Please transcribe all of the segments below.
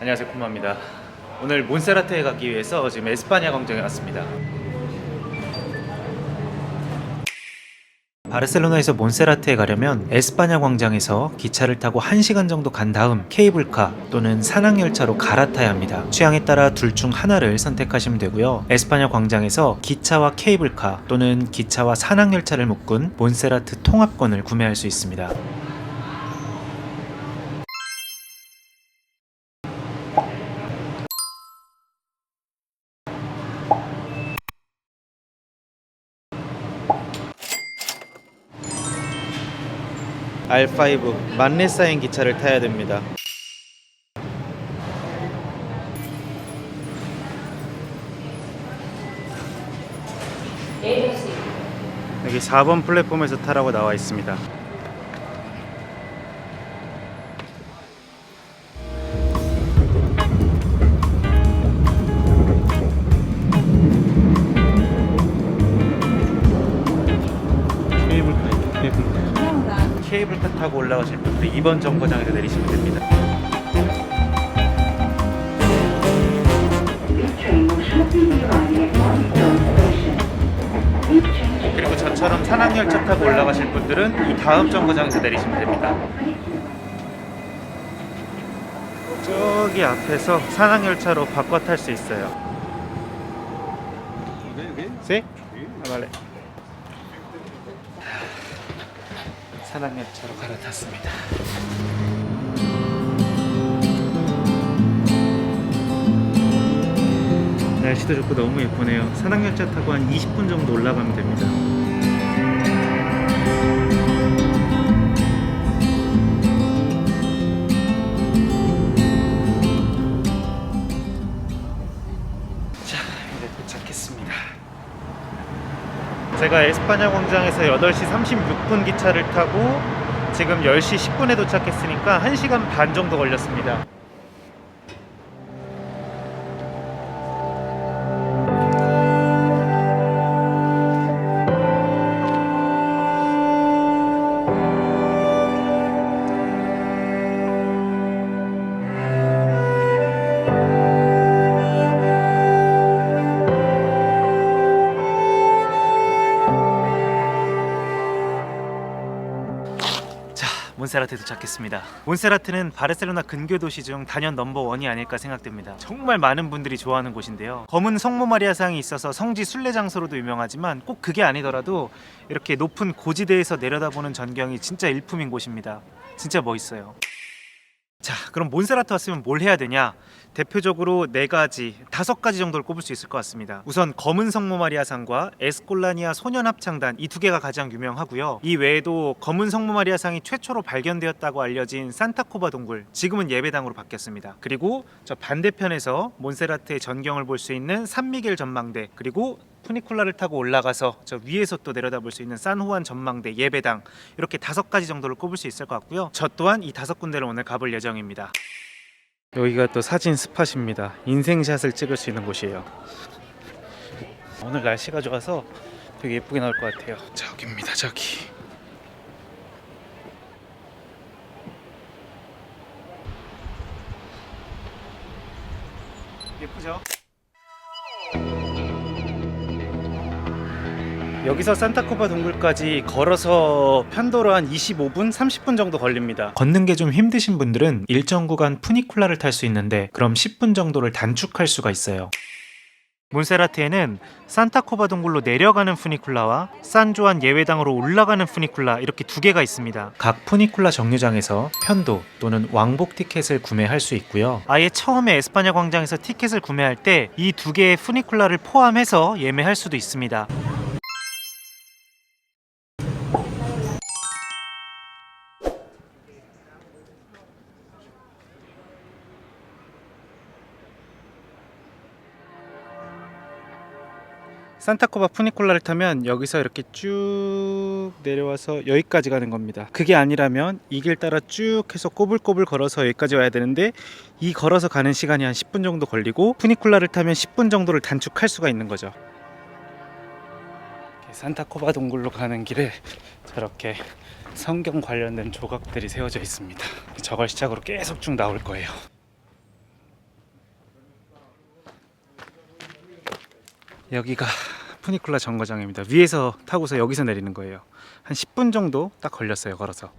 안녕하세요 콤마입니다. 오늘 몬세라테에 가기 위해서 지금 에스파냐 광장에 왔습니다 바르셀로나에서 몬세라테에 가려면 에스파냐 광장에서 기차를 타고 1시간 정도 간 다음 케이블카 또는 산악열차로 갈아타야 합니다. 취향에 따라 둘 중 하나를 선택하시면 되고요. 에스파냐 광장에서 기차와 케이블카 또는 기차와 산악열차를 묶은 몬세라트 통합권을 구매할 수 있습니다. R5 만레 쌓인 기차를 타야 됩니다. 여기 4번 플랫폼에서 타라고 나와 있습니다. 2번 정거장에서 내리시면 됩니다. 그리고 저처럼 산악열차 타고 올라가실 분들은 이 다음 정거장에서 내리시면 됩니다. 저기 앞에서 산악열차로 바꿔 탈 수 있어요. 네? 아, vale. 산악열차로 갈아탔습니다. 날씨도 좋고 너무 예쁘네요. 산악열차 타고 한 20분 정도 올라가면 됩니다. 제가 에스파냐 광장에서 8시 36분 기차를 타고 지금 10시 10분에 도착했으니까 1시간 반 정도 걸렸습니다. 몬세라테 도착했습니다. 몬세라테는 바르셀로나 근교 도시 중 단연 넘버 원이 아닐까 생각됩니다. 정말 많은 분들이 좋아하는 곳인데요. 검은 성모 마리아상이 있어서 성지 순례 장소로도 유명하지만 꼭 그게 아니더라도 이렇게 높은 고지대에서 내려다보는 전경이 진짜 일품인 곳입니다. 진짜 멋있어요. 자, 그럼 몬세라테 왔으면 뭘 해야 되냐? 대표적으로 네 가지, 다섯 가지 정도를 꼽을 수 있을 것 같습니다. 우선 검은 성모 마리아상과 에스콜라니아 소년 합창단 이 두 개가 가장 유명하고요. 이 외에도 검은 성모 마리아상이 최초로 발견되었다고 알려진 산타코바 동굴, 지금은 예배당으로 바뀌었습니다. 그리고 저 반대편에서 몬세라테의 전경을 볼 수 있는 산미겔 전망대, 그리고 푸니쿨라를 타고 올라가서 저 위에서 또 내려다볼 수 있는 산호안 전망대 예배당 이렇게 다섯 가지 정도를 꼽을 수 있을 것 같고요. 저 또한 이 다섯 군데를 오늘 가볼 예정입니다. 여기가 또 사진 스팟입니다. 인생샷을 찍을 수 있는 곳이에요. 오늘 날씨가 좋아서 되게 예쁘게 나올 것 같아요. 저기입니다, 저기. 예쁘죠? 여기서 산타코바 동굴까지 걸어서 편도로 한 25분, 30분 정도 걸립니다. 걷는 게 좀 힘드신 분들은 일정 구간 푸니쿨라를 탈 수 있는데 그럼 10분 정도를 단축할 수가 있어요. 몬세라테에는 산타코바 동굴로 내려가는 푸니쿨라와 산조안 예외당으로 올라가는 푸니쿨라 이렇게 두 개가 있습니다. 각 푸니쿨라 정류장에서 편도 또는 왕복 티켓을 구매할 수 있고요. 아예 처음에 에스파냐 광장에서 티켓을 구매할 때 이 두 개의 푸니쿨라를 포함해서 예매할 수도 있습니다. 산타코바 푸니콜라를 타면 여기서 이렇게 쭉쭉 내려와서 여기까지 가는 겁니다. 그게 아니라면 이 길 따라 쭉 해서 꼬불꼬불 걸어서 여기까지 와야 되는데 이 걸어서 가는 시간이 한 10분 정도 걸리고 푸니쿨라를 타면 10분 정도를 단축할 수가 있는 거죠. 산타코바 동굴로 가는 길에 저렇게 성경 관련된 조각들이 세워져 있습니다. 저걸 시작으로 계속 쭉 나올 거예요. 여기가 푸니쿨라 정거장입니다. 위에서 타고서 여기서 내리는 거예요. 한 10분 정도 딱 걸렸어요. 걸어서.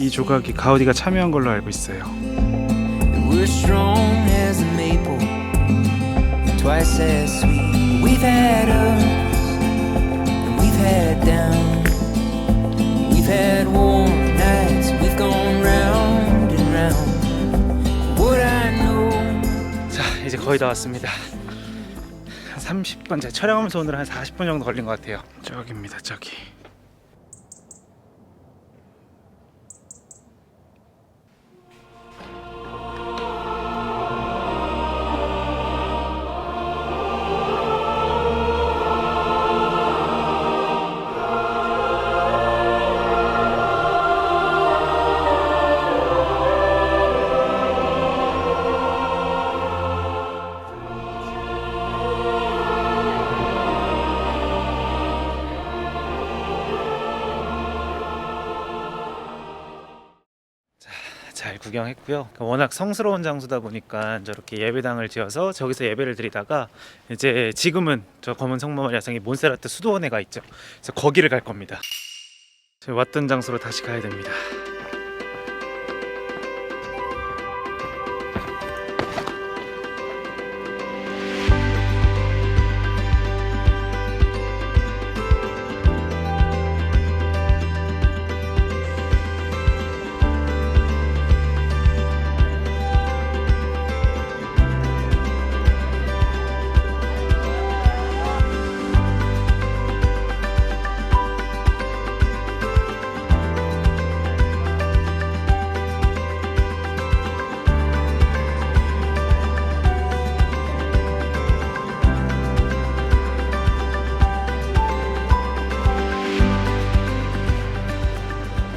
이 조각이 가우디가 참여한 걸로 알고 있어요. We're strong as a maple, twice as sweet. We've had ups and we've had downs. We've had warm nights, we've gone round and round. What I know. 자, 이제 거의 다 왔습니다. 한 30분, 제가 촬영하면서 오늘 한 40분 정도 걸린 것 같아요. 저기입니다, 저기. 잘 구경했고요. 워낙 성스러운 장소다 보니까 저렇게 예배당을 지어서 저기서 예배를 드리다가 이제 지금은 저 검은 성모 야성이 몬세라트 수도원에 가 있죠. 그래서 거기를 갈 겁니다. 저희 왔던 장소로 다시 가야 됩니다.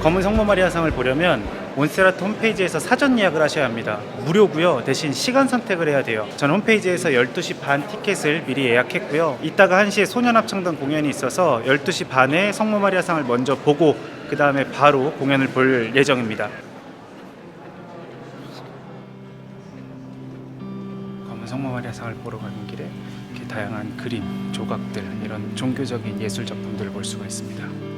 검은 성모 마리아상을 보려면 몬세라트 홈페이지에서 사전 예약을 하셔야 합니다. 무료고요. 대신 시간 선택을 해야 돼요. 저는 홈페이지에서 12시 반 티켓을 미리 예약했고요. 이따가 1시에 소년합창단 공연이 있어서 12시 반에 성모 마리아상을 먼저 보고 그 다음에 바로 공연을 볼 예정입니다. 검은 성모 마리아상을 보러 가는 길에 이렇게 다양한 그림, 조각들 이런 종교적인 예술 작품들을 볼 수가 있습니다.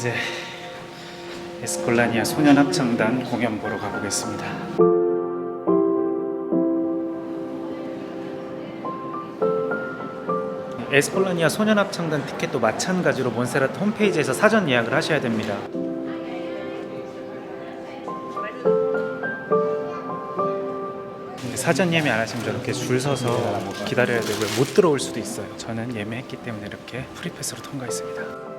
이제 에스콜라니아 소년 합창단 공연 보러 가보겠습니다. 에스콜라니아 소년 합창단 티켓도 마찬가지로 몬세라트 홈페이지에서 사전 예약을 하셔야 됩니다. 사전 예매 안 하시면 저렇게 줄 서서 기다려야 되고요. 못 들어올 수도 있어요. 저는 예매했기 때문에 이렇게 프리패스로 통과했습니다.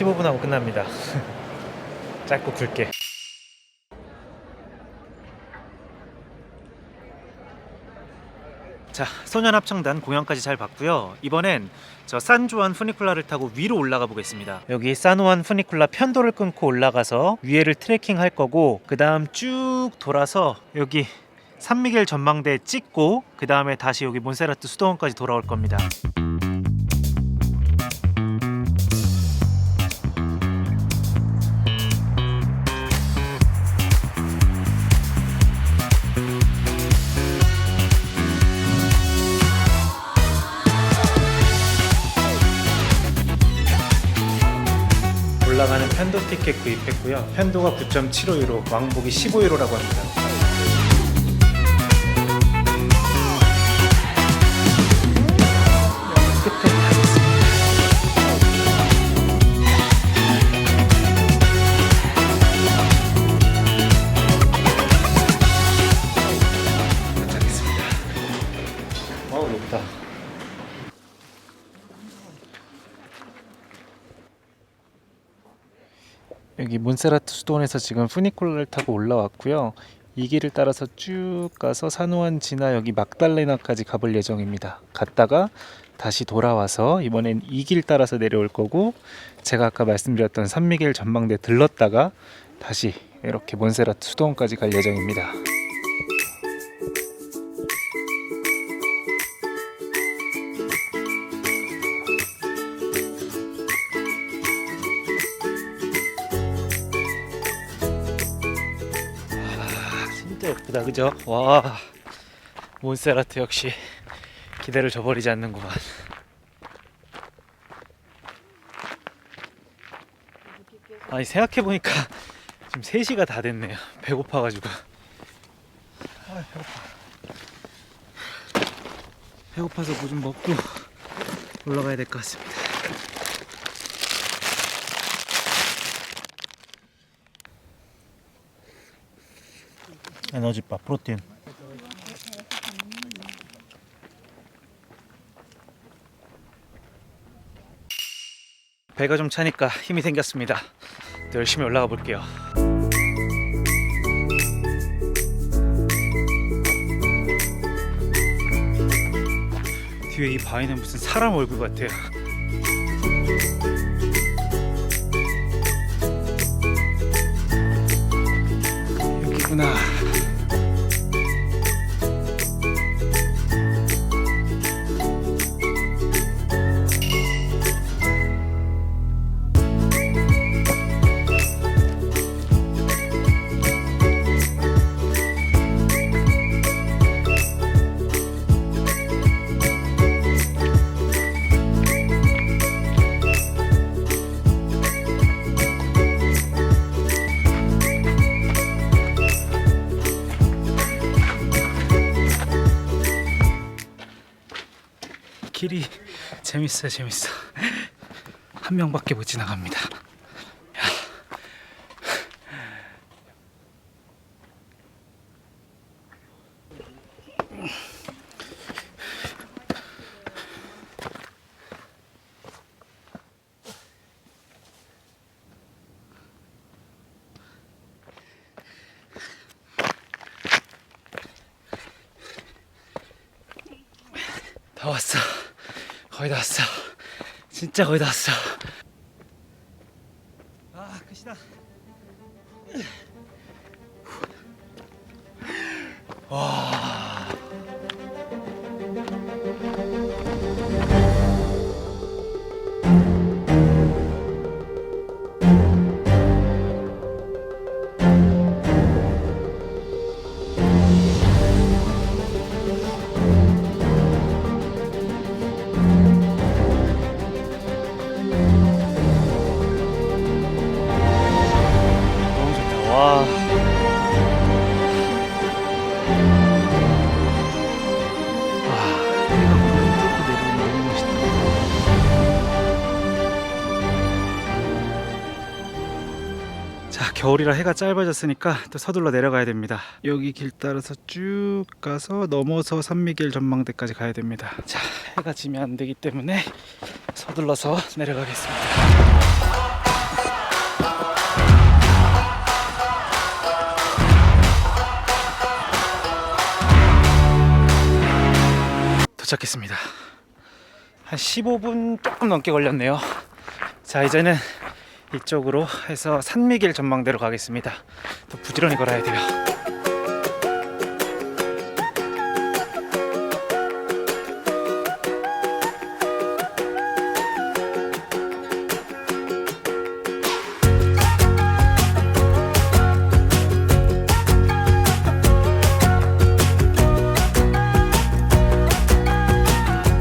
15분 하고 끝납니다 짧고 굵게 자, 소년합창단 공연까지 잘 봤고요. 이번엔 저 산조안 푸니쿨라를 타고 위로 올라가 보겠습니다. 여기 산호안 푸니쿨라 편도를 끊고 올라가서 위에를 트레킹 할 거고 그 다음 쭉 돌아서 여기 산미겔 전망대 찍고 그 다음에 다시 여기 몬세라트 수도원까지 돌아올 겁니다. 편도 티켓 구입했고요. 편도가 9.75유로, 왕복이 15유로라고 합니다. 여기 몬세라트 수도원에서 지금 푸니콜라를 타고 올라왔고요. 이 길을 따라서 쭉 가서 산호안 지나 여기 막달레나까지 가볼 예정입니다. 갔다가 다시 돌아와서 이번엔 이 길 따라서 내려올 거고 제가 아까 말씀드렸던 산미겔 전망대 들렀다가 다시 이렇게 몬세라트 수도원까지 갈 예정입니다. 예쁘다. 그죠? 와 몬세라트 역시 기대를 저버리지 않는구만. 아니 생각해보니까 지금 3시가 다 됐네요. 배고파가지고. 아 배고파 배고파서 뭐 좀 먹고 올라가야 될 것 같습니다 에너지바 프로틴. 배가 좀 차니까 힘이 생겼습니다. 또 열심히 올라가 볼게요. 뒤에 이 바위는 무슨 사람 얼굴 같아요. 여기구나 길이 재밌어요 재밌어. 한 명밖에 못 지나갑니다. 다 왔어 거의 다 왔어. 진짜 거의 다 왔어. 아 끝이다. 와 겨울이라 해가 짧아졌으니까 또 서둘러 내려가야 됩니다. 여기 길 따라서 쭉 가서 넘어서 산미길 전망대까지 가야 됩니다. 자, 해가 지면 안 되기 때문에 서둘러서 내려가겠습니다. 도착했습니다. 한 15분 조금 넘게 걸렸네요. 자, 이제는 이쪽으로 해서 산미길 전망대로 가겠습니다. 더 부지런히 걸어야 돼요.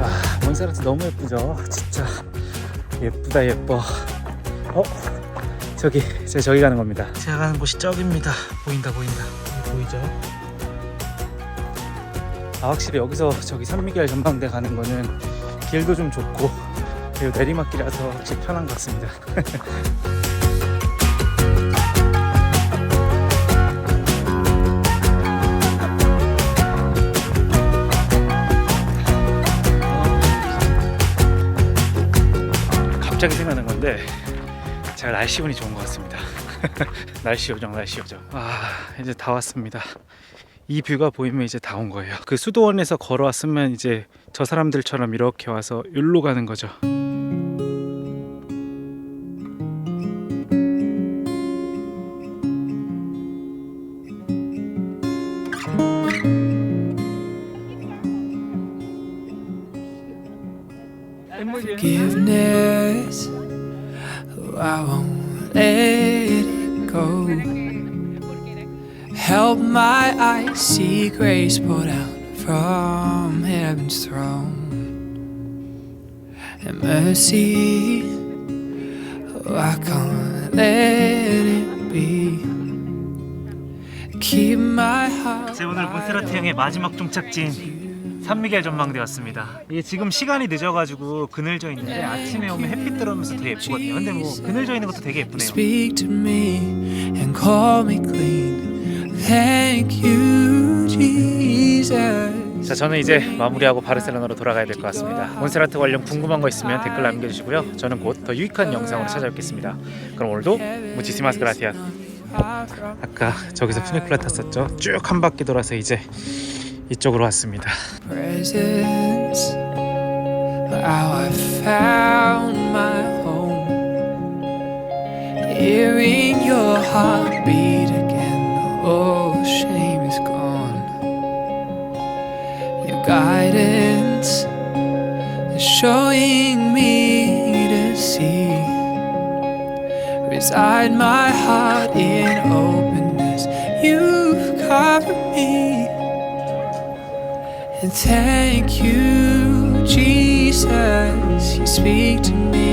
아, 몬세라트 너무 예쁘죠? 진짜 예쁘다 예뻐. 어? 저기 제가 저기 가는 겁니다. 제가 가는 곳이 저기입니다. 보인다 보인다. 보이죠? 아 확실히 여기서 저기 산미겔 전망대 가는 거는 길도 좀 좁고 그리고 내리막길이라서 확실히 편한 것 같습니다. 갑자기 생각난 건데 제가 날씨 운이 좋은 것 같습니다. 날씨 요정, 날씨 요정. 아 이제 다 왔습니다. 이 뷰가 보이면 이제 다 온 거예요. 그 수도원에서 걸어왔으면 이제 저 사람들처럼 이렇게 와서 여기로 가는 거죠. forgiveness. Oh, I won't let it go. Help my eyes see grace poured out from heaven's throne. And mercy, oh, I can't let it be. Keep my heart. 제 오늘 몬세라트 형의 마지막 종착지인 산미겔 전망대였습니다. 이게 지금 시간이 늦어가지고 그늘져 있는데 아침에 오면 햇빛 들어오면서 되게 예쁘거든요. 근데 뭐 그늘져 있는 것도 되게 예쁘네요. Speak to me and call me clean. Thank you, Jesus. 자, 저는 이제 마무리하고 바르셀로나로 돌아가야 될 것 같습니다. 몬세라트 관련 궁금한 거 있으면 댓글 남겨주시고요. 저는 곧 더 유익한 영상으로 찾아뵙겠습니다. 그럼 오늘도 무치시마스 그라티아. 아까 저기서 푸니쿨라 탔었죠. 쭉 한 바퀴 돌아서 이제 이쪽으로 왔습니다. Presence, how I found my home. Hearing your heartbeat again, all shame is gone. Your guidance is showing me to see. Reside my thank you, Jesus. You speak to me